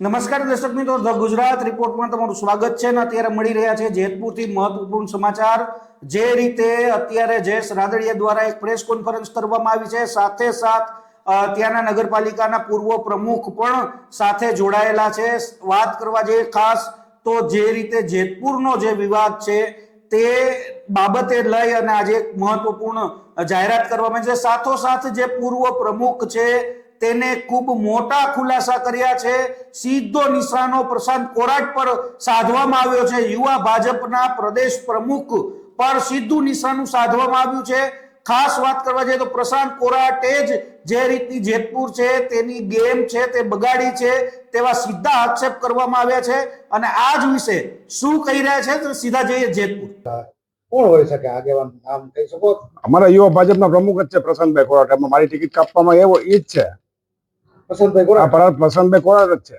નમસ્કાર દર્શક મિત્રો, ધ ગુજરાત રિપોર્ટમાં તમારું સ્વાગત છે અને અત્યારે મળી રહ્યા છે જેતપુરથી મહત્વપૂર્ણ સમાચાર. જે રીતે અત્યારે જયેશ રાદડિયા દ્વારા એક પ્રેસ કોન્ફરન્સ કરવામાં આવી છે, સાથે સાથ ત્યાંના નગરપાલિકાના પૂર્વ પ્રમુખ પણ સાથે જોડાયેલા છે. વાત કરવા જઈએ ખાસ તો જે રીતે જેતપુરનો જે વિવાદ છે તે બાબતે લઈ અને આજે એક મહત્વપૂર્ણ જાહેરાત કરવામાં છે. સાથોસાથ જે પૂર્વ પ્રમુખ છે તેને ખૂબ મોટા ખુલાસા કર્યા છે. સીધો નિશાનો પ્રશાંત કોરાટ પર સાધવામાં આવ્યો છે. યુવા ભાજપના પ્રદેશ પ્રમુખ પર સીધું નિશાનું સાધવામાં આવ્યું છે. ખાસ વાત કરવા જઈએ તો પ્રશાંત કોરાટે જ જે રીતની જેતપુર છે તેની ગેમ છે તે બગાડી છે તેવા સીધા આક્ષેપ કરવામાં આવ્યા છે. અને આ જ વિશે શું કહી રહ્યા છે તો સીધા જઈએ જેતપુર. કોણ હોઈ શકે આગેવાન? નામ કહી શકો? અમારા યુવા ભાજપના પ્રમુખ જ છે પ્રશાંતભાઈ કોરાટ. એમાં મારી ટિકિટ કાપવામાં એવો એ જ છે. આ કોરા પરાગ પસંદભાઈ કોરા જ છે.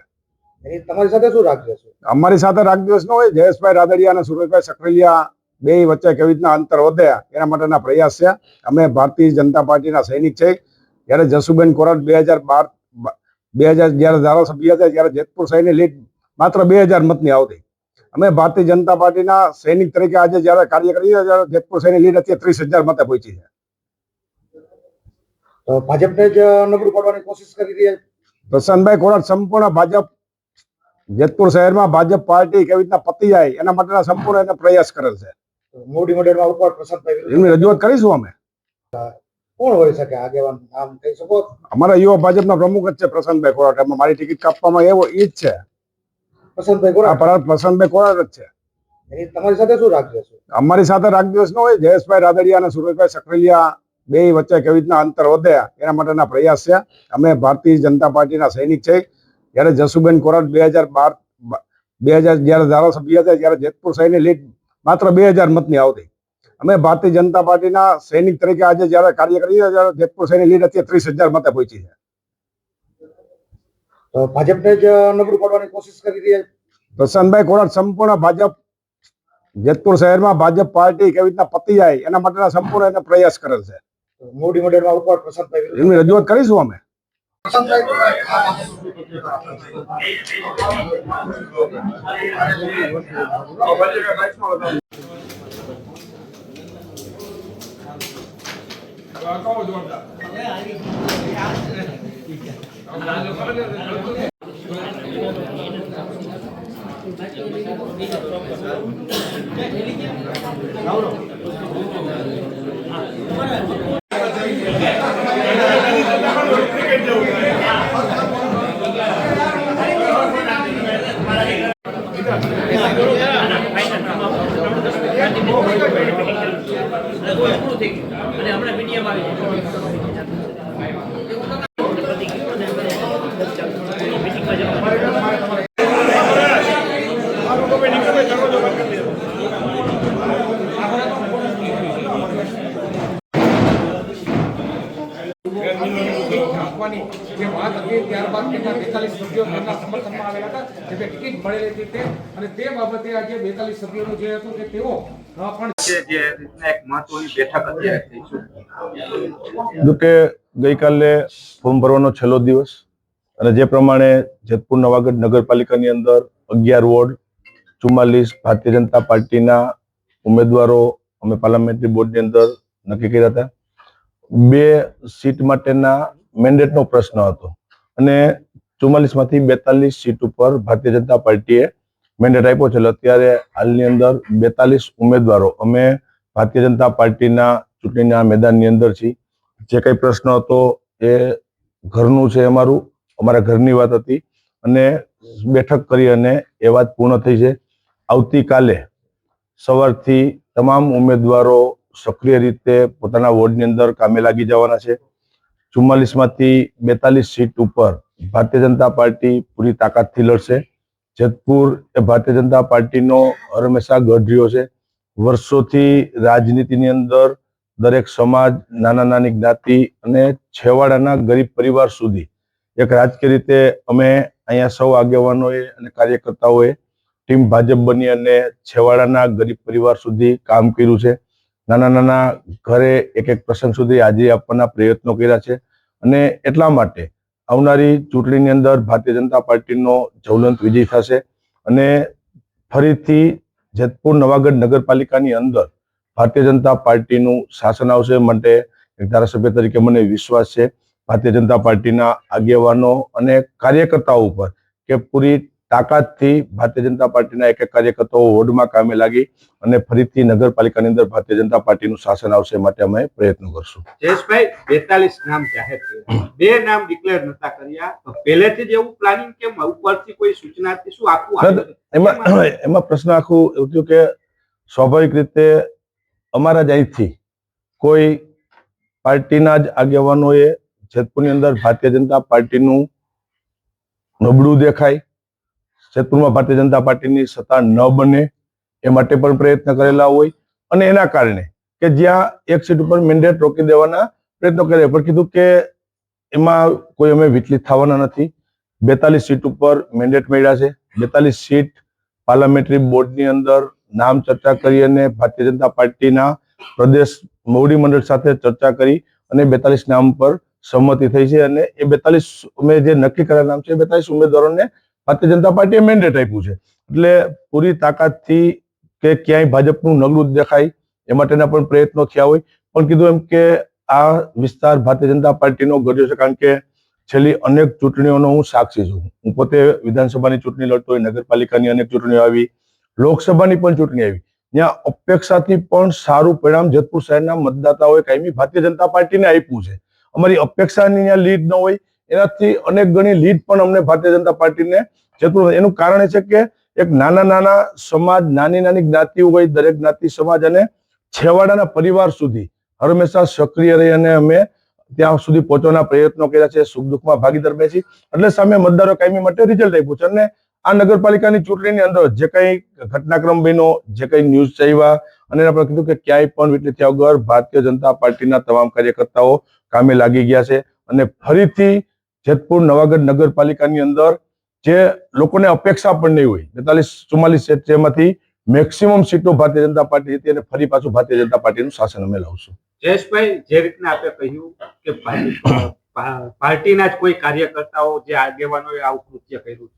તમારી સાથે શું રાખજો છે? અમારી સાથે દિવસ ન હોય. જયેશભાઈ રાદડિયા અને સુરેશભાઈ સકરેલિયા બે વચ્ચે કેવી રીતના અંતર વધે એના માટેના પ્રયાસ છે. અમે ભારતીય જનતા પાર્ટીના સૈનિક છે. જ્યારે જસુબેન કોરાટ બે હજાર બાર બે હજાર જ્યારે ધારાસભ્ય હતા ત્યારે જેતપુર શહેરની લીડ માત્ર બે હજાર મતની આવતી. અમે ભારતીય જનતા પાર્ટીના સૈનિક તરીકે આજે જ્યારે કાર્ય કરીએ ત્યારે જેતપુર શહેરની લીડ અત્યારે ત્રીસ હજાર મતે પહોંચી છે. ભાજપને જ નબળું પાડવાની કોશિશ કરી રહી છે. પ્રશાંતભાઈ કોરાટ સંપૂર્ણ ભાજપ જેતપુર શહેરમાં ભાજપ પાર્ટી કેવી રીતના પતી જાય એના માટેના સંપૂર્ણ એને પ્રયાસ કરેલ છે. મોડી મોડેલમાં ઉપર પ્રશાંતભાઈ એની રજૂઆત કરીશું અમે? કોણ હોઈ શકે આગેવાન નામ કહી શકો? અમારા યુવા ભાજપના પ્રમુખ જ છે પ્રશાંતભાઈ કોરાટ એમાં મારી ટિકિટ કાપવામાં એવો ઈ જ છે. પ્રશાંતભાઈ પરાગ પ્રશાંતભાઈ કોરાટ જ છે. એની તમારી સાથે શું રાખજો છે? અમારી સાથે રાગ દિવસ ન હોય જયેશભાઈ રાદડિયા અને સુરેશભાઈ સખરેલિયા બે વચ્ચે કેવી રીતના અંતર વધે એના માટેના પ્રયાસ છે. અમે ભારતીય જનતા પાર્ટીના સૈનિક છે. જ્યારે જસુબેન કોરાટ બે હજાર બાર બે હજાર જ્યારે ધારાસભ્ય હતા ત્યારે જેતપુર શહેરની લીડ માત્ર બે હજાર મતની આવતી. અમે ભારતીય જનતા પાર્ટીના સૈનિક તરીકે આજે જ્યારે કાર્ય કરીએ ત્યારે જેતપુર શહેરની લીડ અત્યારે ત્રીસ હજાર મતે પહોંચી છે. તો ભાજપને જ નબળું પાડવાની કોશિશ કરી રહ્યા છે. પ્રશાંતભાઈ કોરાટ સંપૂર્ણ ભાજપ જેતપુર શહેરમાં ભાજપ પાર્ટી કેવી રીતના પતી જાય એના માટેના સંપૂર્ણ પ્રયાસ કરેલ છે. મોડી મોડેલમાં ઉપર પ્રશાંતભાઈ વિરુદ્ધ એની રજૂઆત કરીશું અમે. અને હમણાં મીડિયામાં આપવાની જે વાત હતી ત્યારબાદ તેમના બેતાલીસ સભ્યો તેમના સમર્થનમાં આવેલા હતા જેમને ટિકિટ મળેલી હતી તે. અને તે બાબતે આજે બેતાલીસ સભ્યોનું જે હતું કે તેઓ પણ છે જે રીતના એક મહત્વની બેઠક અત્યારે થઈ છે. જો કે ગઈકાલે ફોર્મ ભરવાનો છેલ્લો દિવસ અને જે પ્રમાણે જેતપુર નવાગઢ નગરપાલિકાની અંદર અગિયાર વોર્ડ ચુમ્માલીસ ભારતીય જનતા પાર્ટીના ઉમેદવારો અમે પાર્લામેન્ટરી બોર્ડની અંદર નક્કી કર્યા હતા. બે સીટ માટેના મેન્ડેટનો પ્રશ્ન હતો. અને ચુમ્માલીસમાંથી બેતાલીસ સીટ ઉપર ભારતીય જનતા પાર્ટીએ મેન્ડેટ આપ્યો છે. અત્યારે હાલની અંદર બેતાલીસ ઉમેદવારો. અમે ભારતીય જનતા પાર્ટીના ચૂંટણીના મેદાનની અંદર છીએ. જે કંઈ પ્રશ્ન હતો એ ઘરનું છે અમારું. અમારા ઘરની વાત હતી. અને બેઠક કરી અને એ વાત પૂર્ણ થઈ છે. આવતીકાલે સવારથી તમામ ઉમેદવારો સક્રિય રીતે પોતાના વોર્ડની અંદર કામે લાગી જવાના છે. ચુમ્માલીસમાંથી બેતાલીસ સીટ ઉપર ભારતીય જનતા પાર્ટી પૂરી તાકાતથી લડશે. જેતપુર એ ભારતીય જનતા પાર્ટીનો હંમેશા ગઢ રહ્યો છે. વર્ષોથી રાજનીતિની અંદર દરેક સમાજ, નાના નાની જ્ઞાતિ અને છેવાડાના ગરીબ પરિવાર સુધી એક રાજકીય રીતે અમે અહીંયા સૌ આગેવાનોએ અને કાર્યકર્તાઓએ ટીમ ભાજપ બની અને છેવાડાના ગરીબ પરિવાર સુધી કામ કર્યું છે. નાના નાના ઘરે એક એક પ્રસંગ સુધી હાજરી આપવાના પ્રયત્નો કર્યા છે. અને એટલા માટે આવનારી ચૂંટણીની અંદર ભારતીય જનતા પાર્ટીનો જવલંત વિજય થશે અને ફરીથી જેતપુર નવાગઢ નગરપાલિકાની અંદર ભારતીય જનતા પાર્ટીનું શાસન આવશે માટે એક ધારાસભ્ય તરીકે મને વિશ્વાસ છે. ભારતીય જનતા પાર્ટીના આગેવાનો અને કાર્યકર્તાઓ ઉપર કે પૂરી તાકાતથી ભારતીય જનતા પાર્ટીના એક એક કાર્યકર્તાઓ વોર્ડમાં કામે લાગી અને ફરીથી નગરપાલિકાની અંદર ભારતીય જનતા પાર્ટીનું શાસન આવશે માટે અમે પ્રયત્નો કરશું. જયેશભાઈ બેતાલીસ નામ જાહેર કર્યા. બે નામ ડિક્લેર નતા કર્યા. તો પહેલેથી જ એવું પ્લાનિંગ કેમ? ઉપરથી કોઈ સૂચનાથી શું આપવું એમાં એમાં પ્રશ્ન આખું એવું થયું કે સ્વાભાવિક રીતે અમારા જ અહીંથી કોઈ પાર્ટીના જ આગેવાનોએ જેતપુરની અંદર ભારતીય જનતા પાર્ટીનું નબળું દેખાય જેતપુરમાં ભારતીય જનતા પાર્ટીની સત્તા ન બને એ માટે પણ પ્રયત્ન કરેલા હોય અને એના કારણે કે જ્યાં એક સીટ ઉપર મેન્ડેટ રોકી દેવાના પ્રયત્નો કર્યા પણ કીધું કે એમાં કોઈ અમે વિચલિત થવાના નથી. બેતાલીસ સીટ ઉપર મેન્ડેટ મળ્યા છે. બેતાલીસ સીટ પાર્લામેન્ટરી બોર્ડની અંદર નામ ચર્ચા કરી અને ભારતીય જનતા પાર્ટીના પ્રદેશ મોવડી મંડળ સાથે ચર્ચા કરી અને બેતાલીસ નામ પર સંમતિ થઈ છે અને એ બેતાલીસ અમે જે નક્કી કરેલા નામ છે એ બેતાલીસ ઉમેદવારોને ભારતીય જનતા પાર્ટીએ મેન્ડેટ આપ્યું છે. એટલે પૂરી તાકાતથી કે ક્યાંય ભાજપનું નગરું જ દેખાય, એ માટેના પણ પ્રયત્નો થયા હોય. પણ કીધું એમ કે આ વિસ્તાર ભારતીય જનતા પાર્ટીનો ગર્યો છે કારણ કે છેલ્લી અનેક ચૂંટણીઓનો હું સાક્ષી છું. હું પોતે વિધાનસભાની ચૂંટણી લડતો હોય, નગરપાલિકાની અનેક ચૂંટણીઓ આવી, લોકસભાની પણ ચૂંટણી આવી. ત્યાં અપેક્ષાથી પણ સારું પરિણામ જેતપુર શહેરના મતદાતાઓએ કાયમી ભારતીય જનતા પાર્ટીને આપ્યું છે. અમારી અપેક્ષાની ત્યાં લીડ ન હોય એનાથી અનેક ગણી લીડ પણ અમને ભારતીય જનતા પાર્ટીને જતું એનું કારણ એ છે કે એક નાના નાના સમાજ, નાની નાની જ્ઞાતિઓ હોય, દરેક જ્ઞાતિ સમાજ અને છેવાડાના પરિવાર સુધી હંમેશા સક્રિય રહી અને અમે ત્યાં સુધી પહોંચવાના પ્રયત્નો કર્યા છે, સુખ દુઃખમાં ભાગીદાર બેસી એટલે સામે મતદારો કાયમી માટે રિઝલ્ટ આપ્યું છે. અને આ નગરપાલિકાની ચૂંટણીની અંદર જે કંઈ ઘટનાક્રમ બન્યો, જે કંઈ ન્યૂઝ ચાવ્યા અને પર કીધું કે ક્યાંય પણ વિચલિત થયા વગર ભારતીય જનતા પાર્ટીના તમામ કાર્યકર્તાઓ કામે લાગી ગયા છે. અને ફરીથી જેતપુર નવાગઢ નગરપાલિકાની અંદર જે લોકોને અપેક્ષા પણ નહીં હોય બેતાલીસ ચુમ્માલીસ સીટ જેમાંથી મેક્સિમમ સીટો ભારતીય જનતા પાર્ટી હતી અને ફરી પાછું ભારતીય જનતા પાર્ટીનું શાસન અમે લાવશું. જયેશભાઈ જે રીતના આપે કહ્યું કે પાર્ટીના જ કોઈ કાર્યકર્તાઓ જે આગેવાનોએ આવું કૃત્ય કર્યું છે.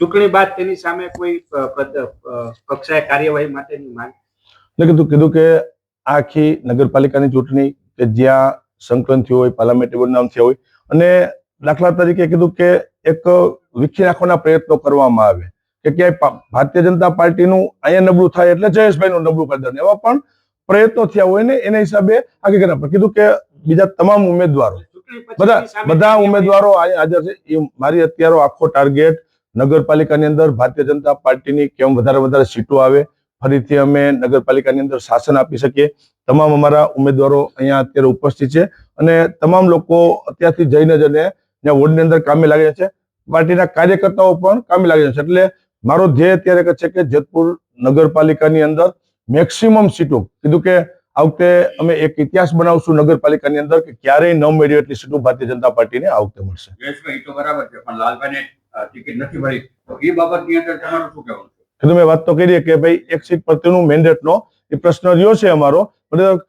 ચૂંટણી બાદ તેની સામે કોઈ કક્ષાએ કાર્યવાહી માટેની માંગ? એટલે કીધું કીધું કે આખી નગરપાલિકાની ચૂંટણી કે જ્યાં સંકલન થયું હોય પાર્લામેન્ટરી નામ થયા હોય અને દાખલા તરીકે કીધું કે એક વિખી નાખવાના પ્રયત્નો કરવામાં આવે. કે ક્યાંય ભારતીય જનતા પાર્ટીનું અહીંયા નબળું થાય એટલે જયેશભાઈનું નબળું કરી દેવાનું એવા પણ પ્રયત્નો થયા હોય ને એના હિસાબે આગળ પણ કીધું કે બીજા તમામ ઉમેદવારો, બધા બધા ઉમેદવારો હાજર છે. એ મારી અત્યારે આખો ટાર્ગેટ નગરપાલિકાની અંદર ભારતીય જનતા પાર્ટીની કેમ વધારે વધારે સીટો આવે, ફરીથી અમે નગરપાલિકાની અંદર શાસન આપી શકીએ. તમામ અમારા ઉમેદવારો અહીંયા અત્યારે ઉપસ્થિત છે. અને તમામ લોકો અત્યારથી જઈને જઈને ત્યાં વોર્ડની અંદર કામે લાગે છે. પાર્ટીના કાર્યકર્તાઓ પણ કામે લાગે છે. એટલે મારો ધ્યેય અત્યારે છે કે જેતપુર નગરપાલિકાની અંદર મેક્સિમમ સીટો કીધું કે આ વખતે અમે એક ઇતિહાસ બનાવશું નગરપાલિકાની અંદર કે ક્યારેય ન મેળવી એટલી સીટો ભારતીય જનતા પાર્ટીને આ વખતે મળશે. જયેશભાઈ તો બરાબર છે પણ લાલભાઈને ટિકિટ નથી મળી. તો એ બાબતની અંદર તમારું શું કહેવું છે? મેં વાત તો કરી કે ભાઈ એક સીટ પ્રત્યેનું મેન્ડેટ નો એ પ્રશ્ન રહ્યો છે અમારો. પણ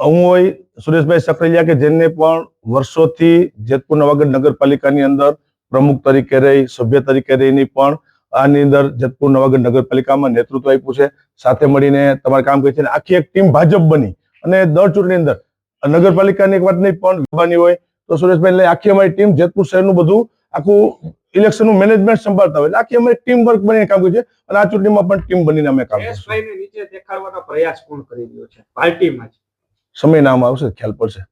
હું હોય સુરેશભાઈ સકરેલિયા કે જેને પણ વર્ષોથી જેતપુર નવાગઢ નગરપાલિકાની અંદર પ્રમુખ તરીકે રહી, સભ્ય તરીકે રહીની પણ આની અંદર જેતપુર નવાગઢ નગરપાલિકામાં નેતૃત્વ આપ્યું છે. સાથે મળીને તમારે કામ કરી છે. આખી એક ટીમ ભાજપ બની અને દર ચૂંટણી અંદર નગરપાલિકાની એક વાત નહીં, પણ વિભાની હોય તો સુરેશભાઈ આખી અમારી ટીમ જેતપુર શહેરનું બધું આખું ઇલેક્શનનું મેનેજમેન્ટ સંભાળતા હોય. આખી અમે ટીમ વર્ક બનીને કામ કર્યું છે અને આ ચૂંટણીમાં પણ ટીમ બનીને અમે કામ કર્યું નીચે દેખાડવાનો પ્રયાસ કોણ કરી રહ્યો છે? પાર્ટીમાં સમય નામ આવશે ખ્યાલ પડશે.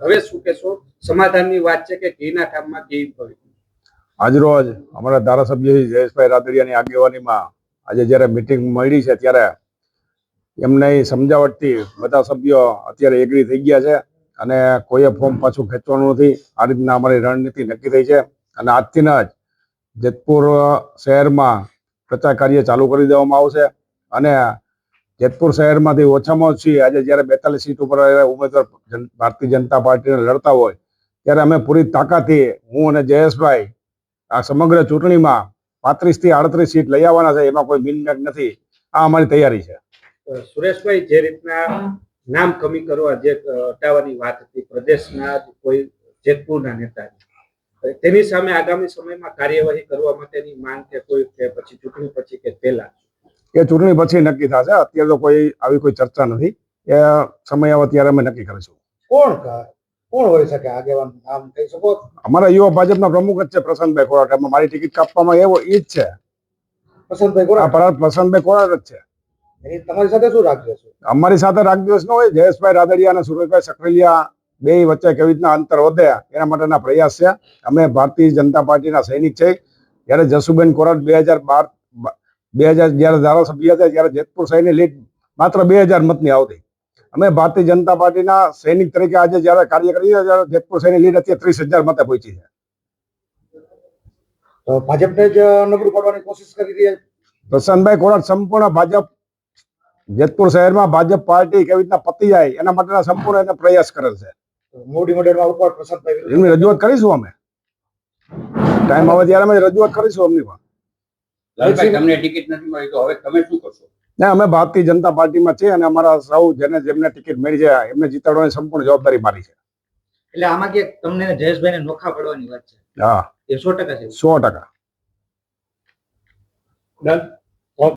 હવે શું કહેશો? સમાધાનની વાત છે કે ઘીના ઠામમાં ઘી આજરોજ અમારા ધારાસભ્ય જયેશભાઈ રાદડિયાની આગેવાનીમાં આજે જ્યારે મિટિંગ મળી છે ત્યારે એમને સમજાવટથી બધા સભ્યો અત્યારે એગ્રી થઈ ગયા છે અને કોઈએ ફોર્મ પાછું ખેંચવાનું નથી. આ રીતના અમારી રણનીતિ નક્કી થઈ છે અને આજથી જ જેતપુર શહેરમાં પ્રચાર કાર્ય ચાલુ કરી દેવામાં આવશે અને જેતપુર શહેરમાંથી ઓછામાં ઓછી આજે જ્યારે બેતાલીસ સીટ ઉપર ઉમેદવાર ભારતીય જનતા પાર્ટીને લડતા હોય ત્યારે અમે પૂરી તાકાતથી હું અને જયેશભાઈ આ સમગ્ર ચૂંટણીમાં પાંત્રીસથી આડત્રીસ સીટ લઈ આવવાના છે એમાં કોઈ મિનમેક નથી. આ અમારી તૈયારી છે. સુરેશભાઈ જે રીતના નામ કમી કરવા જે હટાવવાની વાત હતી પ્રદેશના કોઈ જેતપુરના નેતા તેની સામે આગામી સમયમાં કાર્યવાહી કરવા માટેની માંગ કે કોઈ કે પછી ચૂંટણી પછી કે પહેલા એ ચૂંટણી પછી નક્કી થશે. અત્યારે તો કોઈ આવી કોઈ ચર્ચા નથી. એ સમય આવે ત્યારે અમે નક્કી કરીશું. કોણ કોણ હોઈ શકે આગેવાન? નામ કહી શકો? અમારા યુવા ભાજપના પ્રમુખ જ છે પ્રશાંતભાઈ ખોરાટ એમાં મારી ટિકિટ કાપવામાં એવો ઈ જ છે વસંતભાઈ ખોરાટ પ્રશાંતભાઈ કોરાટ જ છે. તમારી સાથે શું છો? અમારી સાથે રાગ દિવસ ન હોય. જયેશભાઈ રાદડિયા અને સુરેશભાઈ સખરેલિયા બે વચ્ચે કેવી રીતના અંતર વધે એના માટેના પ્રયાસ છે. અમે ભારતીય જનતા પાર્ટીના સૈનિક છે. જ્યારે જસુબેન કોરાટ બે હજાર બાર બે હજાર જ્યારે ધારાસભ્ય હતા ત્યારે જેતપુર શહેરની લીડ માત્ર બે હજાર મતની આવતી. અમે ભારતીય જનતા પાર્ટીના સૈનિક તરીકે આજે જ્યારે કાર્ય કરીએ ત્યારે જેતપુર શહેરની લીડ અત્યારે ત્રીસ હજાર મતે પહોંચી છે. તો ભાજપને જ નબળું પાડવાની કોશિશ કરી રહ્યા છે. પ્રશાંતભાઈ કોરાટ સંપૂર્ણ ભાજપ જેતપુર શહેરમાં ભાજપ પાર્ટી કેવી રીતના પતી જાય એના માટેના સંપૂર્ણ એને પ્રયાસ કરેલ છે. મોડી મંડળમાં ઉપર પ્રશાંતભાઈ એમની રજૂઆત કરીશું અમે. ટાઈમ આવે ત્યારે અમે રજૂઆત કરીશું અમની પણ. તમને ટિકિટ નથી મળી તો હવે તમે શું કરશો? ને અમે ભારતીય જનતા પાર્ટીમાં છીએ અને અમારા સૌ જેને જેમને ટિકિટ મળી છે એમને જીતાડવાની સંપૂર્ણ જવાબદારી મારી છે. એટલે આમાં કે તમને જયેશભાઈને નોખા પડવાની વાત છે? હા. એ સો ટકા છે. સો ટકા. ડન.